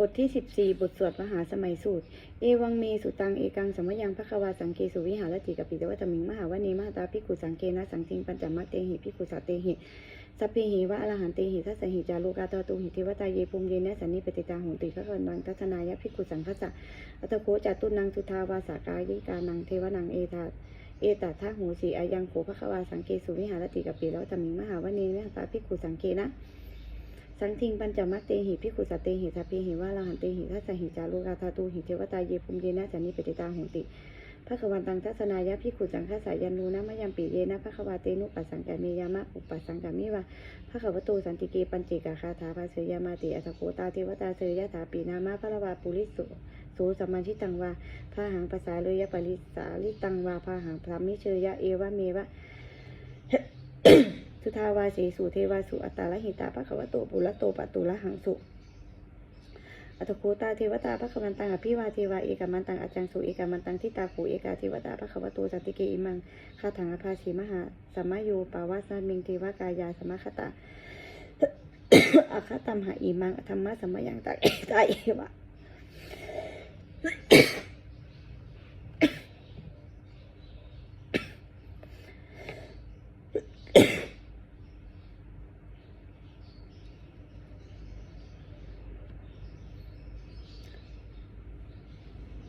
บทที่ 14 บทสวดมหาสมัยสูตร เอวังเมสุตัง เอกังสมยังพระควาสังเกสุวิหารติกปิตวัตมิง มหาวณีมหาตาภิกุสังเกนะสังทิงปัญจมัตเตหิภิกุสัตเตหิสัพเพหิวะอรหันเตหิทัสหิจารุกาตตุหิเทวตาเยปุมเยนะสันนิปติตาหุนติพระกันนังทัศนายะภิกุสังคัสสะอัตโคจตุนังสุทาวาสากายิกานังเทวนังเอตาเอตัทธาหูสีอายังโขพระควาสังเกสุวิหารติกปิตวัตมิงมหาวณีมหาตาภิกุสังเกนะ สังทิงปัญจมัตเตหิพิขุสตเตหิสัพเพหิวะลาหันเตหิทัสสหิจารุกาธาตูหิเทวตาเยภูมิเยนะสันนิปติตาโหติพระขวันตังทัศนายะพิขุสังฆสายันูนะมะยัมปิเยนะพระขวาเตนุปัสสังกาเมยามะอุปัสสังกามิวะพระขวโตสันติเกปัญจิกาคาถาภาเสยามาติอัตโคตาเทวตาเสยยะถาปีนามาพระวาปุริสุโสสัมมันชิตังวาพาหังภาษาเลยะปริสาลิตังวาพาหังพรามิเชยยะเอวะเมวะ สุทาวาเสสุเทวาสุอัตตาลหิตาภควโตปุระโตปตุละหังสุอัตโคตาเทวตาภควันตังอภิวาเทวาเอกมันตังอาจังสุเอกมันตังทิตาภูเอกาเทวตาภควโตสติเกอิมังคาถังอภาชีมหาสัมมาโยปาวาสามิงเทวากายาสมคตาอาคาตัมหาอิมังธรรมะสมยังตาตาเอวะ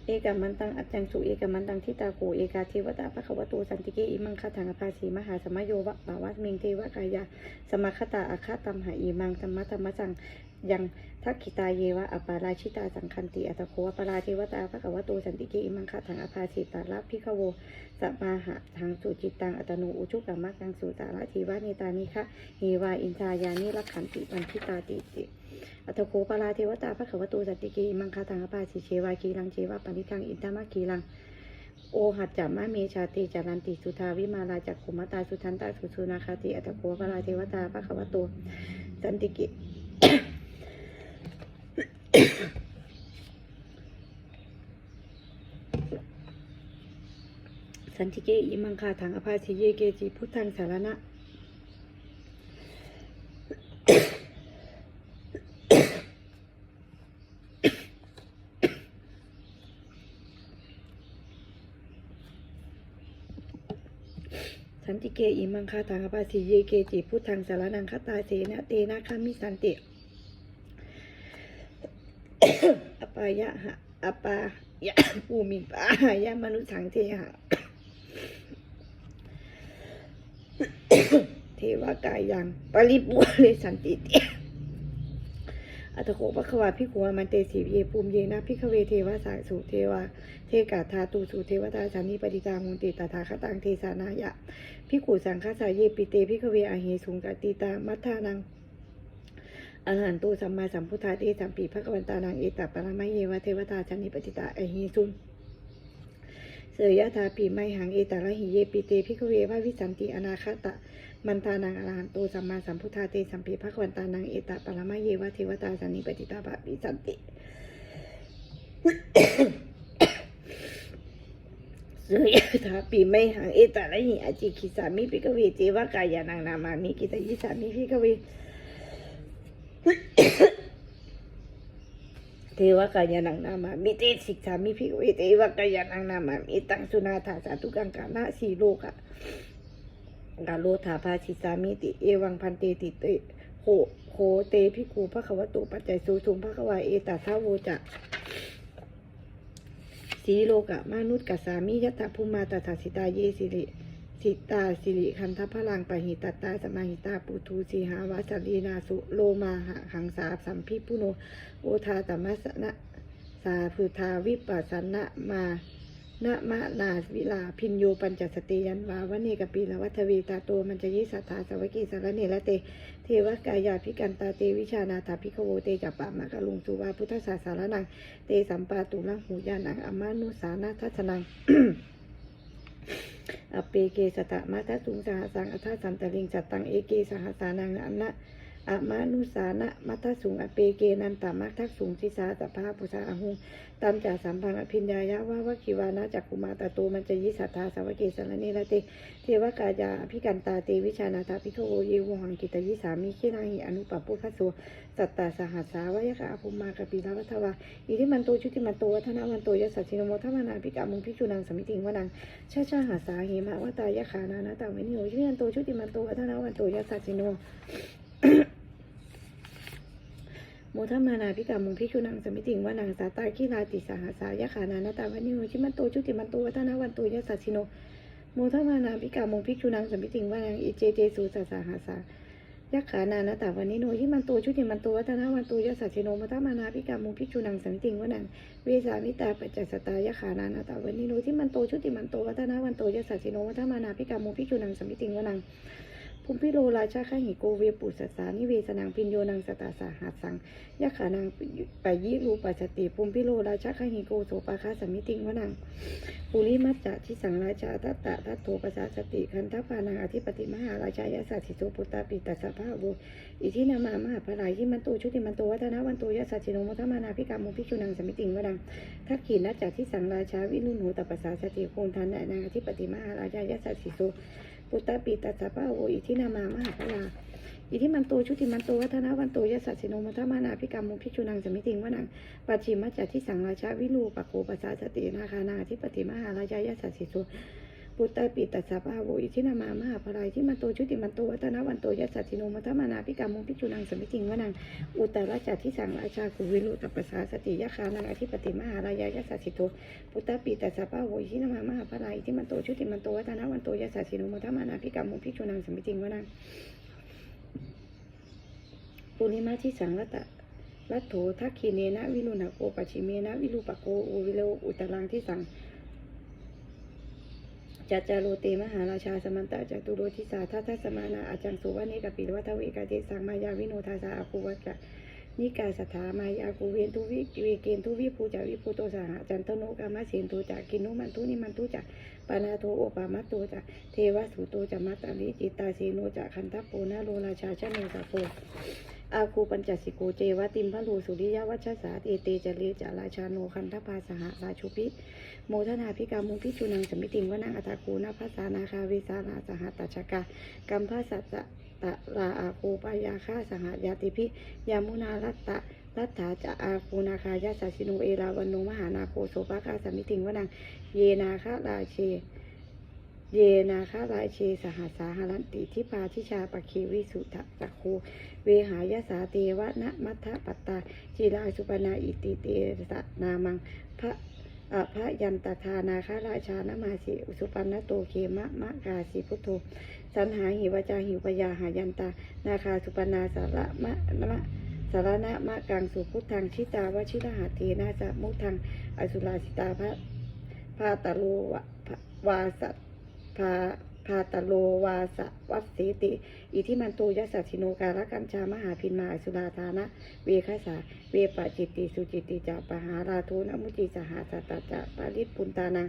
เอ กามันตังอัจจังสุเอกามันตังทิตาโกเอกาเทวตาภควโตสันติเกอิมังคาถังอภาสีมหาสมโยวะปาวัตเมงเทวกายาสมคตาอาคาตัมหาอิมังธรรมะธรรมจัง ยังทักขิตาเยวะอปาราชิตาสังคันติอัตโควปาราเทวตาภควโตสันติเกอิมังคาถังอภาสีตาลพิขโวสัมาหะทางสุจิตตังอัตโนอุชุกามักังสุตาละทีวานิตานิคะเฮวาอินทายานิรักขันติปันทิตาติติอัตโคปราเทวตาพระขวตูสัตติกีมังคาทังอปาสิเชวากีรังเชวาปนิทังอินทามะกีรังโอหัดจัมมะเมชาติจารันติสุทาวิมาลาจักขุมตาสุทันตาสุสุนาคาติอัตโคปราเทวตาพระขวตูสันติกิ สันติเกอิมังคาทังอภาสิเยเกจิพุทธังสารณะสันติเกอิมังคาทังอปาสิเยเกจิพุทธังสารนังคตาเสนะเตนะคามิสันติ อปายะหะอปายะภูมิปายะมนุษย์สังเทหะเทวากายยัง ปริปุเรสันติเตอัตโขปะขวาพิขัวมันเตสีเยภูมิเยนะพิขเวเทวาสาสุเทวา เทกาธาตูสุเทวตาสานิปฏิตามุนติตาถาคตังเทสานายะพิขูสังฆาสาเยปิเตพิขเวอาเหสุงกติตามัทธานัง อรหันตุสัมมาสัมพุทธาเตสัมปีพระกวันตานังเอตประมะเยวะเทวตาสานิปฏิตาอาเหสุงเสยยะธาปีไมหังเอตระหิเยปิเตพิกเววะวิสันติอนาคตะมันตานังอรหันโตสัมมาสัมพุทธาเตสัมปีภควันตานังเอตปรมะเยวะเทวตาสันนิปติตาภะวิสันติเสยยธาปีไม่หังเอตระหิอจิคิสามิพิกเวเจวะกายานังนามามิกิตยิสามิพิกเว เทวกายานังนามามิเตสิกขามิภิกเวเทวกายานังนามามิตังสุนาถาสาธุกังกานาสีโลกะกาโลธาภาชิสามิติเอวังพันเตติเตโหโหเตพิคูพระขวตุปัจจัยสูสุงพระขวายเอตทาโวจะสีโลกะมนุษย์กัสสามิยัตถภูมาตถาสิตาเยสิริ สิตาสิริคันทพลังปหิตตาสมาหิตาปุทูสีหาวาสลีนาสุโลมาหะหังสาสัมพิปุโนโอทาตมัสนะสาพุทาวิปัสสนะมานะมะนาวิลาพินโยปัญจสติยันวาวเนกปีละวัทวีตาโตมันจะยิสัทธาสวักิสารเนละเต เทวกายาพิกันตาเตวิชานาถาพิขโวเตจัปปามะกะลุงสุวาพุทธศาสารนัง เตสัมปาตุลังหูยานังอมานุสานาทัศนัง อเปเกสตะมาทัสสุงสหสังอัทธสันตลิงจัตตังเอเกสหสานังอันนะ อะมานุสานะมัทสุงอเปเกนันตามัททักสุงทิสาสัพพาปุชาอหุงตามจ่าสัมพันธ์อภิญญายะว่าวคิวานะจักกุมาตโตมันจะยิสัทธาสาวกเกสรณีละเตเทวกายาอภิกันตาเตวิชานาตาพิโทโอเยวหังกิตยิสามิขิราหิอนุปปปุพพโสสัตตาสหัสสาวยะคะอภุมมากปิลาวัทวาอิทิมันโตชุติมันโตวัฒนาวันโตยสสัจจินโมทัมนาภิกามุงพิจุนังสมิติงวนังชาชาหาสาเหมะวตายะขานานาตาเวนิโยชิยันโตชุติมันโตวัฒนาวันโตยสสัจจิโน โมทัมานาพิกามุงพิชุนังสมิติงวานังสาตาคิลาติสาหัสายะขานานาตาวนิโยชิมันโตชุติมันโตวัฒนาวันโตยสสัจจิโนโมทัมานาพิกามุงพิชุนังสมิติงวานังอิเจเจสุสาสาหาสายักขานานาตาวันนิโนที่มันโตชุติมันโตวัฒนาวันโตยสสัจจิโนมัทมานาพิกามุงพิชุนังสันติงวนังเวสามิตาปัจจสตายกขานานาตาวันนิโนที่มันโตชุติมันโตวัฒนาวันโตยสสัจจิโนมัทมานาพิกามุงพิชุนังสันติงวนัง ภูมิพิโรราชาข้าหิโกเวปุสสานิเวสนังพินโยนังสตาสาหัสสังยักขานังปยิรูปัสสติภูมิพิโรราชาข้าหิโกโสปาคาสมิติงวนังปุริมัจจะทิสังราชาทัตตะทัตโตปัสสาสติคันทัพานังอธิปติมหาราชายาสัตถิโสปุตตาปิตัสภาโวอิทินามามหาภลายที่มันโตชุติมันโตวัฒนวันโตยะสัจิโนมัทมานาพิกามุพิชุนังสมิติงวดังทักขีนัจจะทิสังราชาวินุนโหตปัสสาสติโคนทันนางอธิปติมหาราชายาสัตถิโส ปุตตะปีตัสสะปะโออิทินามามหาภลาอิทิมันโตชุติมันโตวัฒนาวันโตยสัสสิโนมัทมานาพิกรรมมุพิจุนังสมิติงวนังปัจฉิมจัตที่สังราชาวิรูปโคปัสสาสตินาคานาทิปติมหาราชายสัสสิสุ ปุตตปิตัสสะภาโวอิทินามามหาภรายที่มันโตชุติมันโตวัฒนวันโตยะสัจสิโนมัทมานาพิกรรมมุพิชุนังสมิติงวนังอุตตราชที่สังราชากุวิรุตปัสสาสติยะคานังอธิปติมหาราชายะสัจสิโตปุตตปิตัสสะภาโวอิทินามามหาภรายที่มันโตชุติมันโตวัฒนวันโตยะสัจสิโนมัทมานาพิกรรมมุพิชุนังสมิติงวนังปุริมาทิสังรัตรัตโถทักขีเนนะวิรุณโกปชิเมนะวิรูปโกโอวิโลอุตรังที่สัง จัจจาโรเตมหาราชาสมันตะจัตุโรทิสาทัทสมานาอาจังสุวะเนกปิรวัตเวกาเตสังมายาวิโนทาสาอาคูวัจจะนิกาสถามายากูเวนทุวิเวเกนทุวิภูจาวิภูโตสหจันทโนกามะเสนโตจากกินุมันทุนิมันทุจะปานาโทโอปามัตโตจะเทวสุโตจะมัตตาลิจิตตาเสโนจะคันทัปโปนาโลราชาชะเนสะโพ อาคูปัญจสิโกเจวติมพะโลสุริยวัชสาเตเตจเลจาราชาโนคันทภาสหราชุพิโมทนาพิกามุพิจุนังสมิติงวนังอัตาคูนาภาษานาคาเวสานาสหตัชกากัมภาสัจตะราอาคูปายาคาสหยาติพิยามุนารัตตะรัตถาจะอาคูนาคายาสัสิโนเอราวันโนมหานาโคโสภาคาสมิติงวนังเยนาคาราเช เยนาคารายเชสหัสาหรันติทิพาทิชาปะคีวิสุทะจักคูเวหายาสาเตวะนะมัทธปัตตาจิราสุปนาอิติเตสะนามังพระพระยันตทานาคาราชานมาสิสุปันนโตเคมะมะกาสิพุทโธสันหาหิวจาหิวปยาหายันตา นาคาสุปนาสาระมะมะสารณะมะกังสุพุทธังชิตาวชิรหาเทนาจะมุทังอสุราสิตาพระพาตโลวะวาสัต พาพาตโลวาสวัสติ อิทิมันโตยสสชิโนการกัญชามหาพินมาอสุราธานะ เวคสา เวปะจิตติ สุจิตติจะปหาราโทนมุจิสหาสัตตะจะปาริปุนตานัง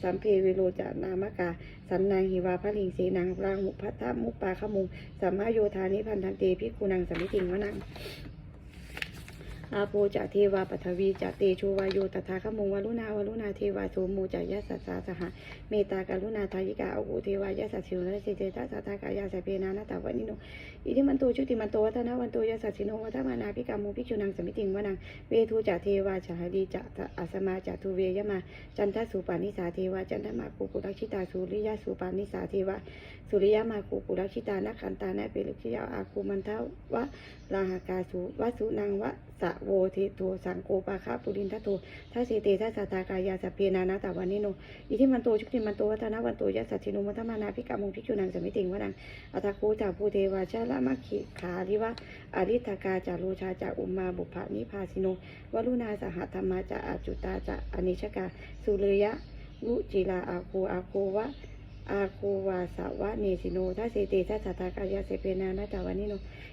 สัมเพเวโรจะนามกา สันนางหิวาพระลิงสีนางรางมุพัทธมุปปาขมุงสัมมาโยธานิพันธันเตพิกุนังสมิติงวนัง อาโปจะเทวาปทวีจะเตโชวาโยตถาคมุงวลุนาวลุนาเทวาโสโมจะยัสสสาสหะเมตากรุณาทายิกาโอโหเทวายัสสสิโนและเจเจตาสัทธากายาสเพนานาตาวนิโนอิทิมันโตชุติมันโตวัฒนวันโตยัสสสิโนวัฒมานาพิกามุพิจุนังสมิติงวนังเวทูจะเทวาจะหดีจะอัสมาจะทุเวยมาจันทสุปานิสาเทวาจันทมากุกุลักชิตาสุริยสุปานิสาเทวาสุริยมากุกุลักชิตานักขันตานะเปลุขิยาอาคูมันเทวะลาหากาสุวัสุนังวะสะโวเทโทสังโกปาคาปุรินทัตโททัสเสเตทัสสะตากายาสเพนานาตาวันนิโนอิทิมันโตชุติมันโตวัฒนาวันโตยัสสะชิโนมัทมานาพิกามุงพิจุนังสมิติงวนังอัตคูจาภูเทวาชาละมัคคิขาลิวะอริทากาจาโลชาจาอุมาบุพานิพาสิโนวลุนาสหธรรมาจาอาจุตาจาอนิชกาสุเลยะลุจิลาอาโคอาโควะ อาคูวาสาวะเนสิโนทัสเสเตทัสสัตากายาเสเพนานาตาวานิโน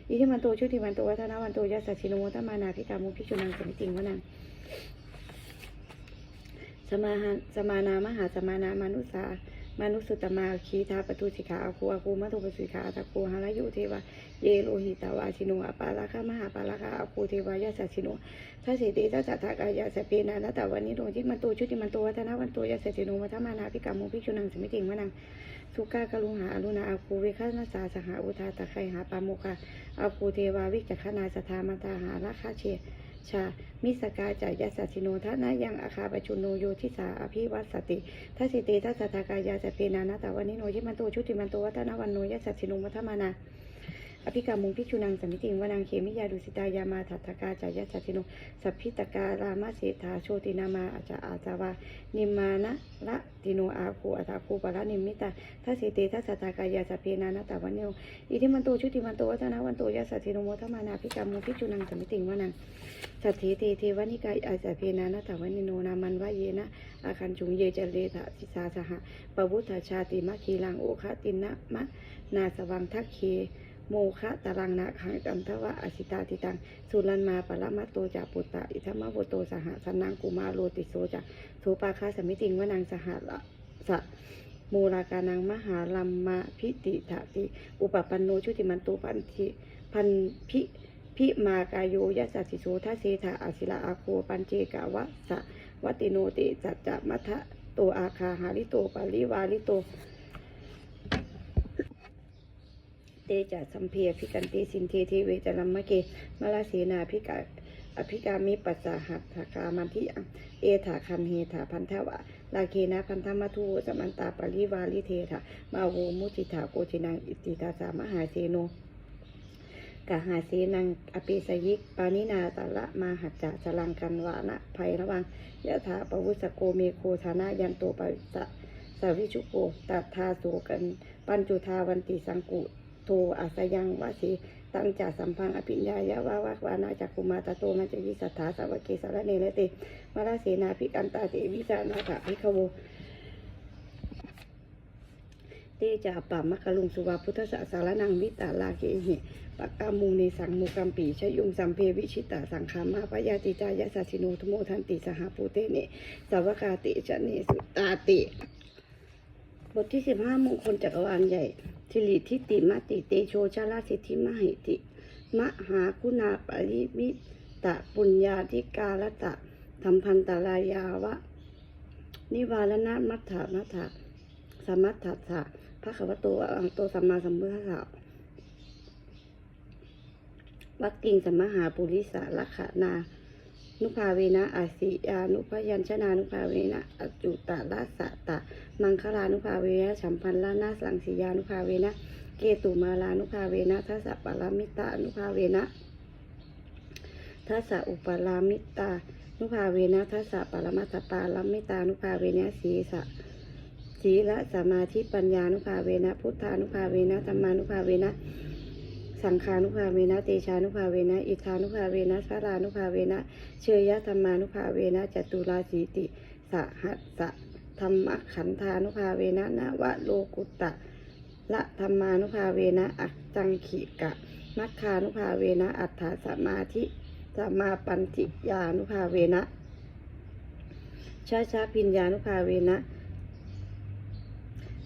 อิทิมันโตชุติมันโตวัฒนาวันโตยัสสชิโนโมตมานาพิกามุพิจุนังสมิติงวนังสมาหาสมานามหาสมานามานุสามนุสุตมาคีทาปตุสิกขาอาคูอาคูมัทุปสิกขาอาตะคูหารายุเทวา เยโลหิตาวาชิโนอปาลาคามหาปาลาคาอาคูเทวายาสัชิโนทัสสิติทัสสะทากายาสเปนานัตตวันนิโรจิมันโตชุติมันโตวัฒนวันโตยาสัชิโนวัฒมานาภิกามุภิกษุนังสมิติงวนังสุกากลุงหาอรุณาอาคูเวคัสสาสหาอุทาตะไคหาปาโมคาอาคูเทวาวิจักขนาสทามันตาหาราคาเชชา มิสกาจายาสัชิโนทนะยังอาคาปชุนโนโยทิสาอภิวัสสติทัสสิเตทัสสะทากายาสเปนานาตาวันนิโนยิมันโตชุติมันโตวัฒนวันโนยสัชิโนวัฒมานา อภิกามุงพิชุนังสมิติงวนังเขมิยาดุสิตายามาทัตตกาจายาสัชิโนสัพพิตการามาเสธาโชตินามาอาจาอาจาวานิมานะละติโนอาคูอัตาคูปะละนิมิตาทัสสิเตทัสสะทากายาสเปนานาตาวันโนอิทิมันโตชุติมันโตวัฒนาวันโตยสัชิโนวัฒมานาอภิกามุงพิชุนังสมิติงวนังสัทธิเตเทวนิกายอาจาเพนานาตวันนิโนนามันวะเยนะอาคันจุงเยจเลทะสิสาสหะปวุฒชาติมะคีลังโอคะตินะมะนาสวังทักเค โมคะตารังนาขังจันทวะอสิตาติตัง สุรันมาปะลมะโตจาปุตตะอิทัมมะโวโตสหสนังกุมาโลติโสจะโสปาคาสมิติงวนังสหละสะมูลากานังมหาลัมมาพิติถาติอุปปันโนชุติมันตุพันธิพันพิพิมากายโยยัสสสิโสทัสเสธาอาศิลาอาโคปัญเจกาวะสะวติโนติจัจจะมัทะโตอาคาหาริโตปาริวาริโต เตจะสัมเพพิกันติสินเทเทเวจลัมมะเกมลาเสนาพิกาอภิกามิปัสสาหัตถากามันทิยังเอถาคันเฮถาพันทวะลาเคนะพันธมัทุสมันตาปริวาลิเทถามาโวมุจิถาโกจินังอิติตาสามหาเสโนกะหาสีนังอภิสยิก ปานินาตะละมาหัจจะจลังกันวานะภัยระวังยะถาปวุสโกเมโคธานายันโตปริสะสาวิชุโกตัทธาโสกัน ปัญจุทาวันติสังกุ โทอาสยังวาสีตั้งจากสัมพังอภิญญายะวาวาวานาจักกุมาตะโตมันจะยิสัทธาสาวกเกสารเนเลติมาลาเสนาภิกันตาเตวิจานาถาภิขโวเตจาปามะกลุงสุวาพุทธสสารนังวิตาลาเกหิปะกามุงในสังมุกัมปีชยุงสัมเพวิชิตาสังคามาปยาติจายะสัชิโนทุโมทันติสหปูเตเนสาวกาติจเนสุตาติ บทที่สิบห้ามงคลจักรวาลใหญ่ ทิริทิติมติเตโชชาลาสิทธิมหิติ มหาคุณาปริมิตะปุญญาธิกาลตะธรรมพันตรายาวะ นิวาลนะมัฏฐามัฏฐาสมัฏฐะสะพระขวโตอะระหังโตสัมมาสัมพุทธัสสะวัดกิงสมหาปุริสาลักขนา นุภาเวนะอาสิยานุพยัญชนานุภาเวนะอจุตะละสะตะ มังคลานุภาเวนะสัมพันละนาสังสียานุภาเวนะ เกตุมาลานุภาเวนะทัสสะปะลามิตานุภาเวนะทัสสะอุปลามิตานุภาเวนะทัสสะปรมัตถปาลัมมิตานุภาเวนะสีสะศีละสมาธิปัญญานุภาเวนะพุทธานุภาเวนะธรรมานุภาเวนะ สังขานุภาเวนะเตชานุภาเวนะอิทานุภาเวนะสารานุภาเวนะเชยยะธรรมานุภาเวนะจตุราสีติสหัสสะธรรมขันธานุภาเวนะนวะโลกุตตะละธรรมานุภาเวนะอัจจังขิกะมัคคานุภาเวนะอัฏฐสมาธิสมาปัญจิยานุภาเวนะชาชาปิญญานุภาเวนะ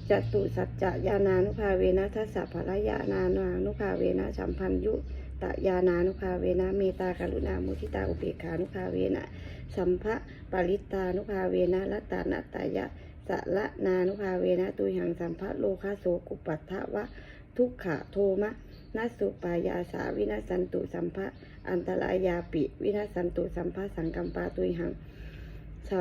จตุสัจจะยานานุภาเวนะทัสสะภรยานานานุภาเวนะสัมพันยุตะยานานุภาเวนะเมตากรุณามุทิตาอุเบกขานุภาเวนะสัมภะปริตานุภาเวนะรัตานัตตายะสะละนานุภาเวนะตุยหังสัมภะโลคาโสกุปัฏฐะวะทุกขะโทมะนัสสุปายาสาวินาสันตุสัมภะอันตรายาปิ วินาสันตุสัมภะสังกัมปาตุยหังส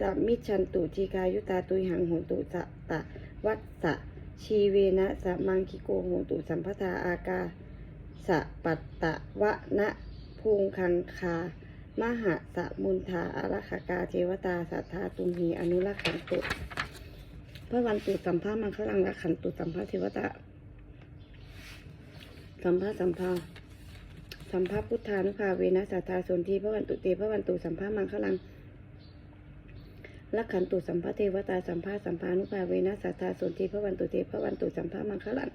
จะมิจฉันตุทีกายุตาตุยหังโหตุสะตะวัตสะชีเวนะสะมังคิโกโหตุสัมปทาอากาสะปัตตะวะนะภูงคังคามหะสะมุนทาอารักกาเทวตาสัทธาตุมหีอนุรักขันตุพระวันตุสัมภามังคลังรักขันตุสัมภาเทวตาสัมภาสัมภาสัมภาพุทธานุภาเวนะสัทธาสนทีพระวันตุเตพระวันตุสัมภามังคลัง ลักขันตุสัมภะเทวตาสัมภาสัมภานุภาเวนะสัทธาสนทีพระวันตุเตพระวันตุสัมภามังคลัง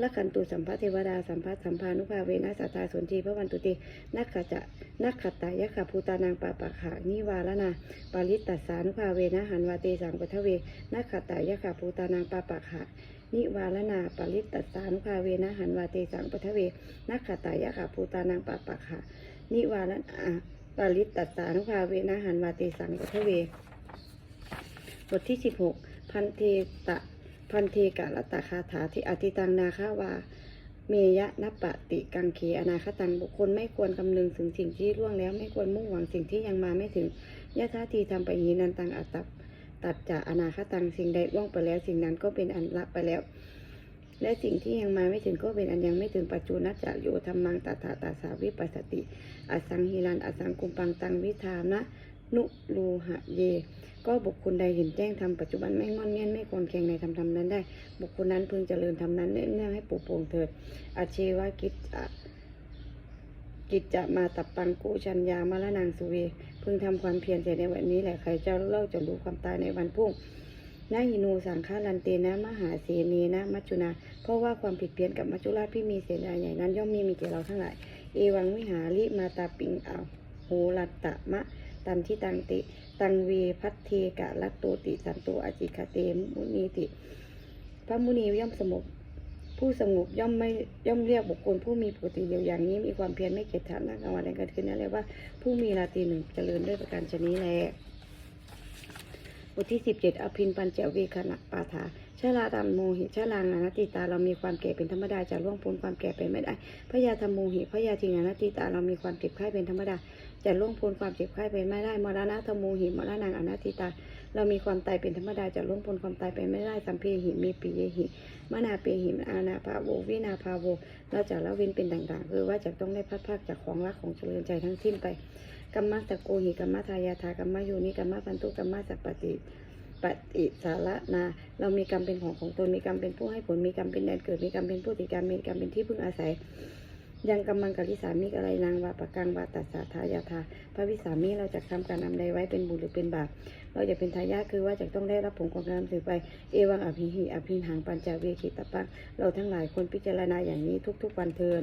ลักขันตุสัมภะเทวดาสัมภาสัมภานุภาเวนะสัทธาสนทีพระวันตุเตนักขจะนักขตายะขภูตานังปะปะขานิวาลนาปาริตตัสานุภาเวนะหันวาเตสังปทเวนักขตายะขภูตานังปะปะขานิวาลนาปาริตตัสานุภาเวนะหันวาเตสังปทเวนักขตายะขภูตานังปะปะขานิวาลนาปาริตตัสานุภาเวนะหันวาเตสังปทเว บทที่ 16 พันเทตะพันเทกะรัตตคาถาที่อติตังนาคาวาเมยะนปะติกังเขอนาคตังบุคคลไม่ควรคำนึงถึงสิ่งที่ล่วงแล้วไม่ควรมุ่งหวังสิ่งที่ยังมาไม่ถึงยะทาทีทำไปยีนันตังอัตตตัดจากอนาคตังสิ่งใดล่วงไปแล้ว สิ่งนั้นก็เป็นอันละไปแล้ว และสิ่งที่ยังมาไม่ถึงก็เป็นอันยังไม่ถึงปัจจุนัจจะโยธรรมังตถาตาสาวิปัสสติอสังหิรันอสังกุมปังตังวิธานะนุลูหะเย ก็บุคคลใดเห็นแจ้งทำปัจจุบันไม่งอนเงียนไม่ควรแข่งในธรรมธรรมนั้นได้ บุคคลนั้นพึงเจริญธรรมนั้นเนื่องให้ปูโป่งเถิดอาชีวกิจกิจจะมาตับปังกุชัญญามรนางสุเว พึงทำความเพียรเสียในวันนี้แหละใครเจะเล่าจะรู้ความตายในวันพรุ่งนาหินูสังฆารันเตนะมหาเสนีนะมัจจุนา เพราะว่าความผิดเพี้ยนกับมัจจุราชที่มีเสนาใหญ่นั้น ย่อมมีมีแก่เราทั้งหลาย เอวังวิหาริมาตาปิงเอาโหรัตตะมะตันทิตังติ ตังเวพัทเทกะลัตโตติสันโตอจิคเตมุนีติ พระมุนีย่อมสงบผู้สงบย่อมไม่ย่อมเรียกบุคคล ผู้มีปกติเดียวอย่างนี้มีความเพียรไม่เกียจฉานนักกลางวันในกลางคืนนั่นเรียว่าผู้มีราตรีหนึ่งเจริญด้วยประการชนี้แลบทที่สิบเจ็ดอภินปัญเจเวคณะปาถาชาลาตัมโมหิชาลางานติตาเรามีความแก่เป็นธรรมดาจะล่วงพ้นความแก่ไปไม่ได้พยาธรรมโมหิพยาทิงานติตาเรามีความเจ็บไข้เป็นธรรมดา จะล่วงพ้นความเจ็บไข้ไปไม่ได้มรณะธรรมโมหิมรณังอนัตติตา เรามีความตายเป็นธรรมดาจะล่วงพ้นความตายไปไม่ได้สัมเพหิมีปีเยหิมนาเปหิมอานาภาโววินาภาโวเราจะละเว้นเป็นต่างๆ คือว่าจะต้องได้พัดภาคจากของรักของเจริญใจทั้งสิ้นไปกัมมะสกโกหิกัมมะทายาทากัมมะยูนิกัมมะพันธุกัมมะสัปติปฏิสารนา เรามีกรรมเป็นของของตนมีกรรมเป็นผู้ให้ผลมีกรรมเป็นแดนเกิดมีกรรมเป็นผู้ติดกรรมมีกรรมเป็นที่พึ่งอาศัย ยังกำมังกลิสามิกอะไรนางวาปะกังวาตัสสาทายาทาพระวิสามิเราจะทำการนำใดไว้เป็นบุญหรือเป็นบาปเราจะเป็นทายาทคือว่าจะต้องได้รับผลของการนำสือไปเอวังอภิหิอภินหังปัญจเวคิตปังเราทั้งหลายควรพิจารณาอย่างนี้ทุกๆวันเทิน